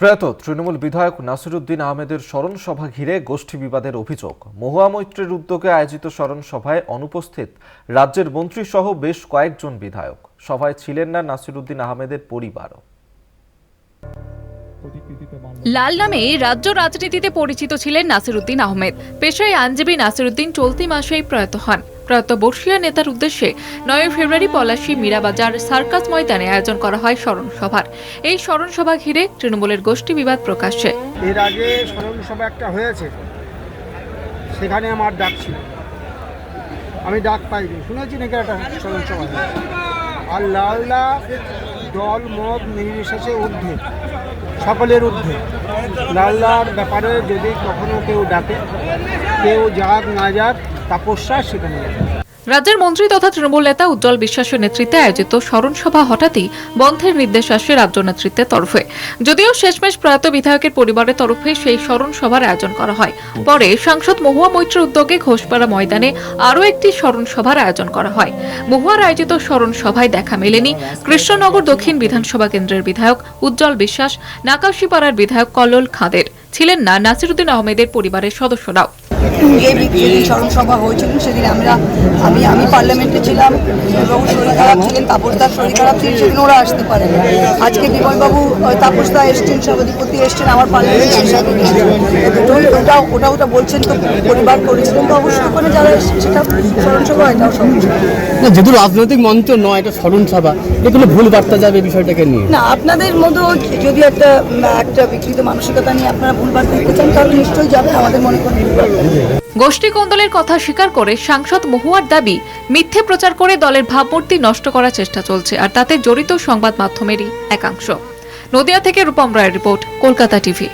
প্রয়াত তৃণমূল বিধায়ক নাসিরুদ্দিন আহমেদের স্মরণ সভা ঘিরে গোষ্ঠী বিবাদের অভিযোগ। মহুয়া মৈত্রের উদ্যোগে আয়োজিত স্মরণ সভায় অনুপস্থিত রাজ্যের মন্ত্রী সহ বেশ কয়েকজন বিধায়ক। সভায় ছিলেন না নাসিরুদ্দিন আহমেদের পরিবারও। লাল নামে রাজ্য রাজনীতিতে পরিচিত ছিলেন নাসিরুদ্দিন আহমেদ। পেশায় আইনজীবী নাসিরুদ্দিন চলতি মাসেই প্রয়াত হন। প্রয়াত বর্ষিয়া নেতার উদ্দেশ্যে নয় ফেব্রুয়ারি পলাশী মীরাবাজার সার্কাস ময়দানে আয়োজন করা হয় স্মরণ সভার এই স্মরণ সভা ঘিরে তৃণমূলের গোষ্ঠী বিবাদ প্রকাশ্যে। এর আগে স্মরণ সভা একটা হয়েছে। সেখানে আমার ডাক ছিল। আমি ডাক পাইনি। শুনেছি নাকি একটা স্মরণ সভা আর লাউলা দল মত নির্বিশেষে ঊর্ধ্বে। সকলের ঊর্ধ্বে। লাল্লার ব্যাপারে যদি কখনো কেউ ডাকে কেউ যাক না যাক তাপস্যা সেখানে যাবে রাজ্যের মন্ত্রী তথা তৃণমূল নেতা উজ্জ্বল বিশ্বাসের নেতৃত্বে আয়োজিত স্মরণ সভা হঠাৎই বন্ধের নির্দেশ আসে রাজ্য নেতৃত্বের তরফে। যদিও শেষমেশ প্রয়াত বিধায়কের পরিবারের তরফে সেই স্মরণ সভার আয়োজন করা হয়। পরে সাংসদ মহুয়া মৈত্র উদ্যোগে ঘোষপাড়া ময়দানে আরও একটি স্মরণ সভার আয়োজন করা হয়। মহুয়ার আয়োজিত স্মরণ সভায় দেখা মেলেনি কৃষ্ণনগর দক্ষিণ বিধানসভা কেন্দ্রের বিধায়ক উজ্জ্বল বিশ্বাস, নাকাশিপাড়ার বিধায়ক কল্লোল খাঁদের, ছিলেন না নাসিরুদ্দিন আহমেদের পরিবারের সদস্যরাও। যে যেদিন স্মরণ সভা হয়েছিল সেদিন আমরা আমি আমি পার্লামেন্টে ছিলাম বিমলবাবু শরীর খারাপ ছিলেন তাপসদার শরীর খারাপ ছিলেন সেদিন ওরা আসতে পারেন আজকে বিমলবাবু তাপসদা এসছেন সভাধিপতি এসছেন আমার পার্লামেন্ট দুটোই ওটা ওটা ওটা বলছেন তো পরিবার করেছিলেন তো অবশ্যই ওখানে যারা সেটা স্মরণ সভা এটাও স্মরণ না যেহেতু রাজনৈতিক মঞ্চ নয় এটা স্মরণ সভা এগুলো ভুল বার্তা যাবে বিষয়টাকে নিয়ে? না আপনাদের মতো যদি একটা একটা বিকৃত মানসিকতা নিয়ে আপনারা ভুলবার করতে চান তাহলে নিশ্চয়ই যাবে আমাদের মনে করেন গোষ্ঠী কোন্দলের কথা স্বীকার করে সাংসদ মহুয়ার দাবি, মিথ্যে প্রচার করে দলের ভাবমূর্তি নষ্ট করার চেষ্টা চলছে আর তাতে জড়িত সংবাদ মাধ্যমেরই একাংশ। নদিয়া থেকে রূপম রায়ের রিপোর্ট, কলকাতা টিভি।